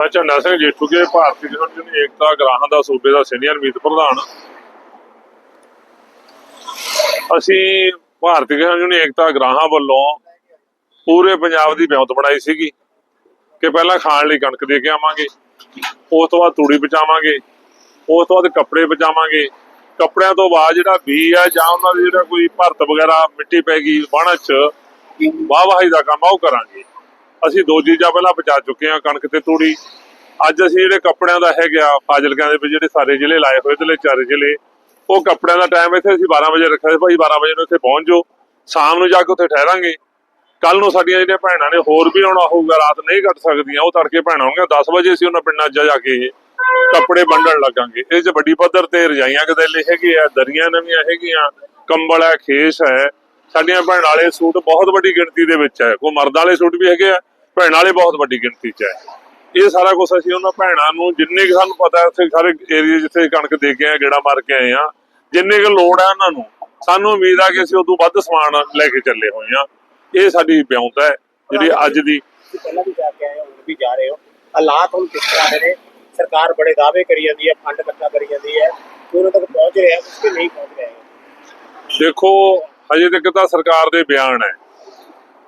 ਮੈਂ ਝੰਡਾ ਸਿੰਘ ਜੇਠੂਕੇ ਭਾਰਤੀ ਕਿਸਾਨ ਯੂਨੀਅਨ ਏਕਤਾ ਗ੍ਰਾਹਾਂ ਦਾ ਸੂਬੇ ਦਾ ਸੀਨੀਅਰ ਮੀਤ ਪ੍ਰਧਾਨ। ਅਸੀਂ ਭਾਰਤੀ ਕਿਸਾਨ ਯੂਨੀਅਨ ਏਕਤਾ ਗ੍ਰਾਹਾਂ ਵੱਲੋਂ ਪੂਰੇ ਪੰਜਾਬ ਦੀ ਵਿਉਂਤ ਬਣਾਈ ਸੀਗੀ ਕਿ ਪਹਿਲਾਂ ਖਾਣ ਲਈ ਕਣਕ ਦੇ ਕੇ ਆਵਾਂਗੇ, ਉਸ ਤੋਂ ਬਾਅਦ ਤੂੜੀ ਬਚਾਵਾਂਗੇ ਉਸ ਤੋਂ ਬਾਅਦ ਕੱਪੜੇ ਬਚਾਵਾਂਗੇ ਕੱਪੜਿਆਂ ਤੋਂ ਬਾਅਦ ਜਿਹੜਾ ਬੀ ਹੈ ਜਾਂ ਉਹਨਾਂ ਦੀ ਜਿਹੜਾ ਕੋਈ ਭਰਤ ਵਗੈਰਾ ਮਿੱਟੀ ਪੈ ਗਈ, ਵਾਹਣ ਚ ਵਾਹ ਵਾਹੀ ਦਾ ਕੰਮ ਆ, ਉਹ ਕਰਾਂਗੇ। ਅਸੀਂ ਦੋ ਚੀਜ਼ਾਂ ਪਹਿਲਾਂ ਬਚਾ ਚੁੱਕੇ ਹਾਂ, ਕਣਕ ਤੇ ਤੂੜੀ। ਅੱਜ ਅਸੀਂ ਜਿਹੜੇ ਕੱਪੜਿਆਂ ਦਾ ਹੈਗਾ ਫਾਜ਼ਿਲਕਾਂ ਦੇ ਵਿੱਚ ਜਿਹੜੇ ਸਾਰੇ ਜ਼ਿਲ੍ਹੇ ਲਾਏ ਹੋਏ ਤੇ ਚਾਰੇ ਜ਼ਿਲ੍ਹੇ, ਉਹ ਕੱਪੜਿਆਂ ਦਾ ਟਾਈਮ ਇੱਥੇ ਅਸੀਂ 12 ਵਜੇ ਰੱਖਿਆ ਸੀ, ਭਾਈ 12 ਵਜੇ ਨੂੰ ਇੱਥੇ ਪਹੁੰਚ ਜਾਓ। ਸ਼ਾਮ ਨੂੰ ਜਾ ਕੇ ਉੱਥੇ ਠਹਿਰਾਂਗੇ। ਕੱਲ ਨੂੰ ਸਾਡੀਆਂ ਜਿਹੜੀਆਂ ਭੈਣਾਂ ਨੇ, ਹੋਰ ਵੀ ਆਉਣਾ ਹੋਊਗਾ, ਰਾਤ ਨਹੀਂ ਕੱਟ ਸਕਦੀਆਂ, ਉਹ ਤੜਕੇ ਭੈਣਾਂ ਹੋਣਗੀਆਂ 10 ਵਜੇ ਅਸੀਂ ਉਹਨਾਂ ਪਿੰਡਾਂ 'ਚ ਜਾ ਕੇ ਕੱਪੜੇ ਵੰਡਣ ਲੱਗਾਂਗੇ। ਇਹ 'ਚ ਵੱਡੀ ਪੱਧਰ ਤੇ ਰਜਾਈਆਂ ਗਦੈਲੇ ਹੈਗੇ ਆ, ਦਰੀਆਂ ਨਵੀਆਂ ਹੈਗੀਆਂ, ਕੰਬਲ ਹੈ, ਖੇਸ ਹੈ। ਸਾਡੀਆਂ ਭੈਣ ਵਾਲੇ ਸੂਟ ਬਹੁਤ ਵੱਡੀ ਗਿਣਤੀ ਦੇ ਵਿੱਚ ਹੈ। ਕੋਈ ਮਰਦ ਵਾਲੇ ਸੂਟ ਵੀ ਹੈਗੇ ਆ ਭੈਣ ਵਾਲੇ ਬਹੁਤ ਵੱਡੀ ਗਿਣਤੀ 'ਚ ਹੈ। ਇਹ ਸਾਰਾ ਕੁਝ ਅਸੀਂ ਉਹਨਾਂ ਭੈਣਾਂ ਨੂੰ ਜਿੰਨੇ ਕੁ ਸਾਨੂੰ ਪਤਾ ਹੈ ਉੱਥੇ ਸਾਰੇ ਏਰੀਆ ਜਿੱਥੇ ਕਣਕ ਦੇ ਕੇ ਆਏ ਗੇੜਾ ਮਾਰ ਕੇ ਆਏ ਆ ਜਿੰਨੇ ਕੁ ਲੋੜ ਹੈ ਉਹਨਾਂ ਨੂੰ ਸਾਨੂੰ ਉਮੀਦ ਆ ਕਿ ਅਸੀਂ ਉਦੋਂ ਵੱਧ ਸਮਾਨ ਲੈ ਕੇ ਚੱਲੇ ਹੋਏ ਆ ਇਹ ਸਾਡੀ ਬਿਉਂਤ ਹੈ ਜਿਹੜੀ ਅੱਜ ਦੀ ਪਹਿਲਾਂ ਵੀ ਜਾ ਕੇ ਆਏ ਹੁਣ ਵੀ ਜਾ ਰਹੇ ਹੋ। ਹਾਲਾਤ ਹੁਣ ਕਿਸ ਤਰ੍ਹਾਂ ਦੇ ਨੇ? ਸਰਕਾਰ ਬੜੇ ਦਾਅਵੇ ਕਰੀ ਜਾਂਦੀ ਹੈ ਫੰਡ ਇਕੱਠਾ ਕਰੀ ਜਾਂਦੀ ਹੈ। ਕਿ ਉਹਨਾਂ ਤੱਕ ਪਹੁੰਚ ਰਿਹਾ ਕੁਝ ਵੀ ਨਹੀਂ ਪਹੁੰਚ ਰਿਹਾ। ਹੈ ਦੇਖੋ ਹਜੇ ਤੱਕ ਤਾਂ ਸਰਕਾਰ ਦੇ ਬਿਆਨ ਹੈ।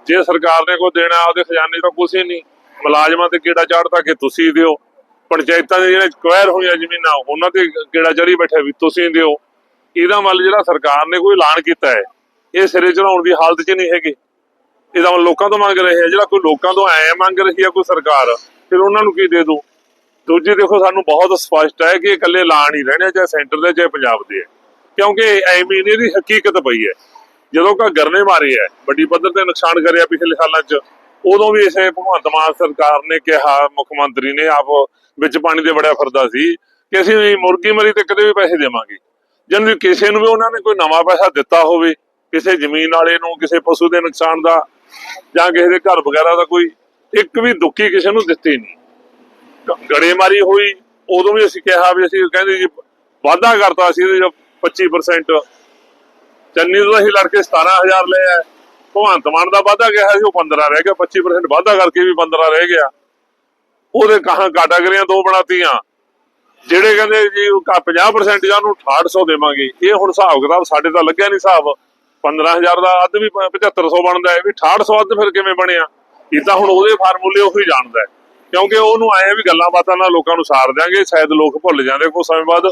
ਜੇ ਸਰਕਾਰ ਨੇ ਕੋਈ ਦੇਣਾ ਉਹਦੇ ਖਜ਼ਾਨੇ 'ਚ ਤਾਂ ਹੀ ਨਹੀਂ। ਮੁਲਾਜ਼ਮਾਂ ਤੇ ਕਿਹੜਾ ਚਾੜਦਾ ਕਿ ਤੁਸੀਂ ਦਿਓ। ਪੰਚਾਇਤਾਂ ਦੇ ਜਿਹੜੇ ਕੁਐਰ ਹੋਈਆਂ ਜ਼ਮੀਨਾਂ ਉਹਨਾਂ ਤੇ ਕਿਹੜਾ ਚੜੀ ਬੈਠਾ ਵੀ ਤੁਸੀਂ ਦਿਓ। ਇਹਦਾ ਮਤਲਬ ਜਿਹੜਾ ਸਰਕਾਰ ਨੇ ਕੋਈ ਐਲਾਨ ਕੀਤਾ ਹੈ ਇਹ ਸਿਰੇ ਚੜਾਉਣ ਦੀ ਹਾਲਤ 'ਚ ਨਹੀਂ ਹੈਗੇ। ਇਹਦਾ ਮਤਲਬ ਲੋਕਾਂ ਤੋਂ ਮੰਗ ਰਹੇ ਆ ਜਿਹੜਾ ਕੋਈ ਲੋਕਾਂ ਤੋਂ ਐ ਮੰਗ ਰਹੀ ਹੈ ਕੋਈ ਸਰਕਾਰ ਫਿਰ ਉਹਨਾਂ ਨੂੰ ਕੀ ਦੇ ਦੋ ਦੂਜੀ ਦੇਖੋ ਸਾਨੂੰ ਬਹੁਤ ਸਪਸ਼ਟ ਹੈ ਕਿ ਇਹ ਇਕੱਲੇ ਐਲਾਨ ਹੀ ਰਹਿਣੇ ਆ, ਚਾਹੇ ਸੈਂਟਰ ਦੇ ਚਾਹੇ ਪੰਜਾਬ ਦੇ ਹੈ ਕਿਉਂਕਿ ਐਵੇਂ ਨਹੀਂ ਦੀ ਹਕੀਕਤ ਪਈ ਹੈ। ਜਦੋਂ ਘੱਗਰ ਨੇ ਮਾਰੇ ਹੈ ਵੱਡੀ ਪੱਧਰ ਤੇ ਨੁਕਸਾਨ ਕਰਿਆ ਪਿਛਲੇ ਸਾਲਾਂ 'ਚ, ਉਦੋਂ ਵੀ ਇਸੇ ਭਗਵੰਤ ਮਾਨ ਸਰਕਾਰ ਨੇ ਕਿਹਾ, ਮੁੱਖ ਮੰਤਰੀ ਨੇ ਆਪ ਵਿੱਚ ਪਾਣੀ ਦੇ ਬੜਿਆ ਫਿਰਦਾ ਸੀ ਕਿ ਅਸੀਂ ਮੁਰਗੀ ਮਰੀ ਤੇ ਕਦੇ ਵੀ ਪੈਸੇ ਦੇਵਾਂਗੇ। ਜਦ ਕਿਸੇ ਨੂੰ ਵੀ ਉਹਨਾਂ ਨੇ ਕੋਈ ਨਵਾਂ ਪੈਸਾ ਦਿੱਤਾ ਹੋਵੇ, ਕਿਸੇ ਜ਼ਮੀਨ ਵਾਲੇ ਨੂੰ, ਕਿਸੇ ਪਸ਼ੂ ਦੇ ਨੁਕਸਾਨ ਦਾ, ਜਾਂ ਕਿਸੇ ਦੇ ਘਰ ਵਗੈਰਾ ਦਾ ਕੋਈ, ਇੱਕ ਵੀ ਦੁੱਕੀ ਕਿਸੇ ਨੂੰ ਦਿੱਤੀ ਨਹੀਂ। ਗੜੇਮਾਰੀ ਹੋਈ, ਉਦੋਂ ਵੀ ਅਸੀਂ ਕਿਹਾ ਵੀ ਅਸੀਂ ਕਹਿੰਦੇ ਜੀ ਵਾਅਦਾ ਕਰਤਾ ਸੀ, ਇਹਦੇ 'ਚ 25% ਚੰਨੀ ਤੋਂ ਅਸੀਂ ਲੜ ਕੇ 17000 ਲਿਆ ਭਗਵੰਤ ਮਾਨ ਦਾ ਵਾਅਦਾ ਕਿਹਾ ਸੀ, ਉਹ 15 ਰਹਿ ਗਿਆ 25% ਵਾਅਦਾ ਕਰਕੇ ਵੀ 15 ਰਹਿ ਗਿਆ। ਉਹਦੇ ਕਹਾਂ ਕੈਟਾਗਰੀਆਂ ਦੋ ਬਣਾਤੀਆਂ। ਜਿਹੜੇ ਕਹਿੰਦੇ ਜੀ 50% ਜਾਂ ਉਹਨੂੰ 6800 ਦੇਵਾਂਗੇ, ਇਹ ਹੁਣ ਹਿਸਾਬ ਕਿਤਾਬ ਸਾਡੇ ਤਾਂ ਲੱਗਿਆ ਨਹੀਂ ਹਿਸਾਬ। 15000 ਦਾ ਅੱਧ ਵੀ ਪ- 7500 ਬਣਦਾ ਹੈ, ਵੀ 6800 ਅੱਧ ਫਿਰ ਕਿਵੇਂ ਬਣਿਆ? ਇਹ ਤਾਂ ਹੁਣ ਉਹਦੇ ਫਾਰਮੂਲੇ ਉਹੀ ਜਾਣਦਾ ਕਿਉਂਕਿ ਉਹਨੂੰ ਆਏ ਵੀ ਗੱਲਾਂ ਬਾਤਾਂ ਨਾਲ ਲੋਕਾਂ ਨੂੰ ਸਾਰ ਦਿਆਂਗੇ, ਸ਼ਾਇਦ ਲੋਕ ਭੁੱਲ ਜਾਂਦੇ ਕੁਝ ਸਮੇਂ ਬਾਅਦ।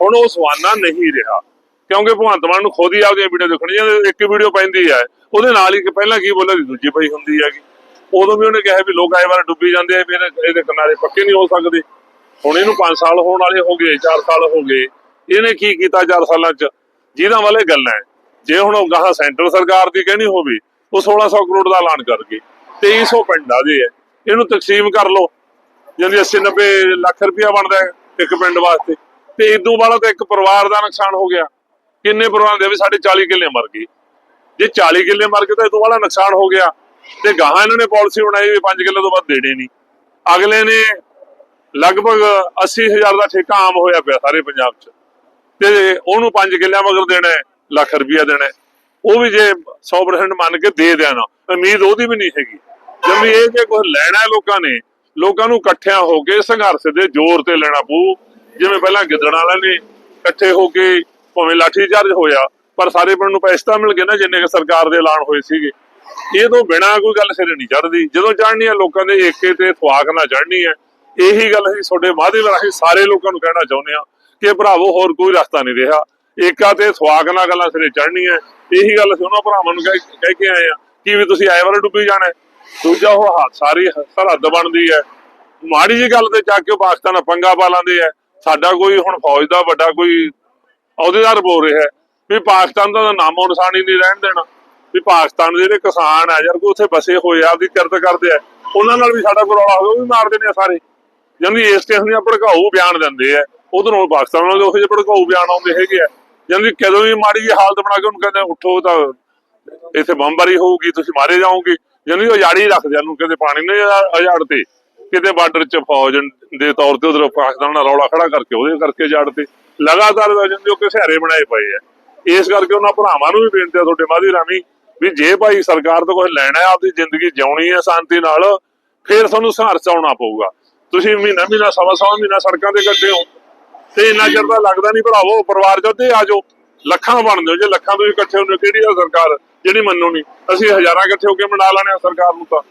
ਹੁਣ ਉਹ ਸਵਾਨਾ ਨਹੀਂ ਰਿਹਾ। ਕਿਉਂਕਿ ਭਗਵੰਤ ਮਾਨ ਨੂੰ ਖੁਦ ਹੀ ਆਪਦੀਆਂ ਵੀਡੀਓ ਦੇਖਣੀਆਂ ਇੱਕ ਵੀਡੀਓ ਪੈਂਦੀ ਹੈ। ਉਹਦੇ ਨਾਲ ਹੀ ਪਹਿਲਾਂ ਕੀ ਬੋਲਿਆ ਸੀ? ਦੂਜੀ ਪਈ ਹੁੰਦੀ ਹੈਗੀ। ਉਦੋਂ ਵੀ ਉਹਨੇ ਕਿਹਾ ਵੀ ਲੋਕ ਆਏ ਵਾਰ ਡੁੱਬੀ ਜਾਂਦੇ ਆ, ਫਿਰ ਇਹਦੇ ਕਿਨਾਰੇ ਪੱਕੇ ਨਹੀਂ ਹੋ ਸਕਦੇ। ਹੁਣ ਇਹਨੂੰ 5 ਸਾਲ ਹੋਣ ਵਾਲੇ ਹੋ ਗਏ 4 ਸਾਲ ਹੋ ਗਏ। ਇਹਨੇ ਕੀ ਕੀਤਾ 4 ਸਾਲਾਂ ਚ? ਜਿਹਦਾ ਵਾਲੇ ਗੱਲਾਂ ਜੇ ਹੁਣ ਉਹ ਗਾਹਾਂ ਸੈਂਟਰ ਸਰਕਾਰ ਦੀ ਕਹਿਣੀ ਹੋਵੇ, ਉਹ 1600 ਕਰੋੜ ਦਾ ਐਲਾਨ ਕਰ ਗਏ। 2300 ਪਿੰਡਾਂ ਦੇ ਹੈ। ਇਹਨੂੰ ਤਕਸੀਮ ਕਰ ਲਓ। ਜਾਂਦੀ 80 90 ਲੱਖ ਰੁਪਇਆ ਬਣਦਾ ਇੱਕ ਪਿੰਡ ਵਾਸਤੇ। ਤੇ ਇਦੋਂ ਵਾਲਾ ਤਾਂ ਇੱਕ ਪਰਿਵਾਰ ਦਾ ਨੁਕਸਾਨ ਹੋ ਗਿਆ। ਕਿੰਨੇ ਪ੍ਰਵਾਨ ਦੇ ਵੀ ਸਾਡੇ 40 ਕਿੱਲੇ ਮਰ ਗਏ ਜੇ 40 ਕਿੱਲੇ ਮਰ ਗਏ ਤਾਂ ਇਦੋਂ ਵਾਲਾ ਨੁਕਸਾਨ ਹੋ ਗਿਆ। ਤੇ ਗਾਹਾਂ ਇਹਨਾਂ ਨੇ ਪਾਲਿਸੀ ਬਣਾਈ ਵੀ 5 ਕਿੱਲੇ ਤੋਂ ਵੱਧ ਦੇਣੇ ਨਹੀਂ। ਅਗਲੇ ਨੇ ਲਗਭਗ 80000 ਦਾ ਠੇਕਾ ਆਮ ਹੋਇਆ ਪਿਆ ਸਾਰੇ ਪੰਜਾਬ 'ਚ। ਤੇ ਉਹਨੂੰ 5 ਕਿੱਲਿਆਂ ਮਗਰ ਦੇਣਾ ਲੱਖ ਰੁਪਇਆ ਦੇਣਾ ਉਹ ਵੀ ਜੇ 100% ਮੰਨ ਕੇ ਦੇ ਦੇਣਾ ਉਮੀਦ ਉਹਦੀ ਵੀ ਨਹੀਂ ਹੈਗੀ। ਜਮੀ ਇਹ ਜੇ ਕੁਝ ਲੈਣਾ ਲੋਕਾਂ ਨੇ, ਲੋਕਾਂ ਨੂੰ ਇਕੱਠਿਆਂ ਹੋ ਕੇ ਸੰਘਰਸ਼ ਦੇ ਜ਼ੋਰ ਤੇ ਲੈਣਾ ਪਊ। ਜਿਵੇਂ ਪਹਿਲਾਂ ਗਿੱਦੜ ਵਾਲਿਆਂ ਨੇ ਇਕੱਠੇ ਹੋ ਕੇ ਭਾਵੇਂ ਲਾਠੀ ਚਾਰਜ ਹੋਇਆ, ਪਰ ਸਾਰੇ ਪਿੰਡ ਨੂੰ ਪੈਸੇ ਤਾਂ ਮਿਲ ਗਏ ਨਾ ਜਿੰਨੇ ਕਿ ਸਰਕਾਰ ਦੇ ਐਲਾਨ ਹੋਏ ਸੀਗੇ। ਇਹ ਤੋਂ ਬਿਨਾ ਕੋਈ ਗੱਲ ਸਿਰੇ ਨਹੀਂ ਚੜਦੀ ਜਦੋਂ ਚੜ੍ਹਨੀ ਹੈ ਲੋਕਾਂ ਦੇ ਏਕੇ ਤੇ ਥਵਾਕ ਨਾਲ ਚੜਨੀ ਹੈ ਇਹੀ ਗੱਲ ਅਸੀਂ ਤੁਹਾਡੇ ਮਾਧਿਅਮ ਰਾਹੀਂ ਸਾਰੇ ਲੋਕਾਂ ਨੂੰ ਕਹਿਣਾ ਚਾਹੁੰਦੇ ਹਾਂ ਕਿ ਭਰਾਵੋ, ਹੋਰ ਕੋਈ ਰਸਤਾ ਨਹੀਂ ਰਿਹਾ। ਏਕਾ ਤੇ ਥਵਾਕ ਨਾਲ ਗੱਲਾਂ ਸਿਰੇ ਚੜ੍ਹਨੀ ਹੈ ਇਹੀ ਗੱਲ ਅਸੀਂ ਉਹਨਾਂ ਭਰਾਵਾਂ ਨੂੰ ਕਹਿ ਕਹਿ ਕੇ ਆਏ ਆ ਕਿ ਵੀ ਤੁਸੀਂ ਆਏ ਵਾਰ ਡੁੱਬੀ ਜਾਣਾ। ਦੂਜਾ ਉਹ ਹੱਥ ਸਾਰੀ ਸਰਹੱਦ ਬਣਦੀ ਹੈ। ਮਾੜੀ ਜੀ ਗੱਲ ਤੇ ਚੱਕ ਕੇ ਉਹ ਪਾਕਿਸਤਾਨ ਪੰਗਾ ਪਾ ਲਾਂਦੇ ਆ। ਸਾਡਾ ਕੋਈ ਹੁਣ ਫੌਜ ਦਾ ਵੱਡਾ ਕੋਈ ਅਹੁਦੇਦਾਰ ਬੋਲ ਰਿਹਾ ਵੀ ਪਾਕਿਸਤਾਨ ਦਾ ਨਾਮੋ ਨਿਸ਼ਾਨ ਹੀ ਨਹੀਂ ਰਹਿਣ ਦੇਣਾ। ਵੀ ਪਾਕਿਸਤਾਨ ਦੇ ਜਿਹੜੇ ਕਿਸਾਨ ਆ, ਯਾਰ ਕੋਈ ਉੱਥੇ ਬਸੇ ਹੋਏ ਆ, ਆਪਦੀ ਕਿਰਤ ਕਰਦੇ ਆ, ਉਹਨਾਂ ਨਾਲ ਵੀ ਸਾਡਾ ਕੋਈ ਰੌਲਾ ਹੋਵੇ ਉਹ ਵੀ ਮਾਰਦੇ ਨੇ ਆ ਸਾਰੇ। ਜਾਂਦੀ ਇਸ ਸਟੇਸ਼ਨ ਦੀਆਂ ਭੜਕਾਊ ਬਿਆਨ ਦਿੰਦੇ ਆ। ਉਧਰੋਂ ਪਾਕਿਸਤਾਨ ਵਾਲੇ ਉਹੋ ਜਿਹੇ ਭੜਕਾਊ ਬਿਆਨ ਆਉਂਦੇ ਹੈਗੇ ਆ। ਜਾਂਦੀ ਕਦੋਂ ਵੀ ਮਾੜੀ ਜੀ ਹਾਲਤ ਬਣਾ ਕੇ ਉਹਨੂੰ ਕਹਿੰਦੇ ਉੱਠੋ ਤਾਂ ਇੱਥੇ ਬੰਬਾਰੀ ਹੋਊਗੀ, ਤੁਸੀਂ ਮਾਰੇ ਜਾਓਗੇ। ਜਾਂਦੀ ਉਹ ਯਾੜੀ ਰੱਖਦੇ ਉਹਨੂੰ ਕਹਿੰਦੇ ਪਾਣੀ ਨੇ ਅਜਾੜ ਤੇ। ਕਿਤੇ ਬਾਰਡਰ 'ਚ ਫੌਜ ਦੇ ਤੌਰ ਤੇ ਉਧਰ ਪਾਕਿਸਤਾਨ ਨਾਲ ਰੌਲਾ ਖੜਾ ਕਰਕੇ, ਉਹਦੇ ਕਰਕੇ ਜੜ ਤੇ। ਲਗਾਤਾਰ ਜਾਂਦੇ ਉਹ ਕਿਸਹਾਰੇ ਬਣਾਏ ਪਏ ਆ। ਇਸ ਕਰਕੇ ਉਹਨਾਂ ਭਰਾਵਾਂ ਨੂੰ ਵੀ ਬੇਨਤੀ ਆ ਤੁਹਾਡੇ ਮਾਧੀ ਰਾਮੀ ਵੀ ਜੇ ਭਾਈ ਸਰਕਾਰ ਤੋਂ ਕੁਝ ਲੈਣਾ ਹੈ ਆਪਦੀ ਜ਼ਿੰਦਗੀ ਜਿਉਣੀ ਹੈ ਸ਼ਾਂਤੀ ਨਾਲ ਫਿਰ ਤੁਹਾਨੂੰ ਸੰਘਰਸ਼ ਆਉਣਾ ਪਊਗਾ। ਤੁਸੀਂ ਮਹੀਨਾ ਮਹੀਨਾ ਸਵਾ ਸਵਾ ਮਹੀਨਾ ਸੜਕਾਂ ਤੇ ਕੱਢੇ ਹੋ। ਤੇ ਇੰਨਾ ਚਿਰ ਤਾਂ ਲੱਗਦਾ ਨਹੀਂ ਭਰਾਵੋ ਪਰਿਵਾਰ ਚੋਂ ਤੇ ਆ ਜਾਓ। ਲੱਖਾਂ ਬਣਦੇ ਹੋ ਜੇ ਲੱਖਾਂ ਤੁਸੀਂ ਇਕੱਠੇ ਹੁੰਦੇ ਹੋ, ਕਿਹੜੀ ਆ ਸਰਕਾਰ? ਜਿਹੜੀ ਮੰਨੋ ਨਹੀਂ ਅਸੀਂ ਹਜ਼ਾਰਾਂ ਇਕੱਠੇ ਹੋ ਕੇ ਮਨਾ ਲੈਣੇ ਆ ਸਰਕਾਰ ਨੂੰ ਤਾਂ।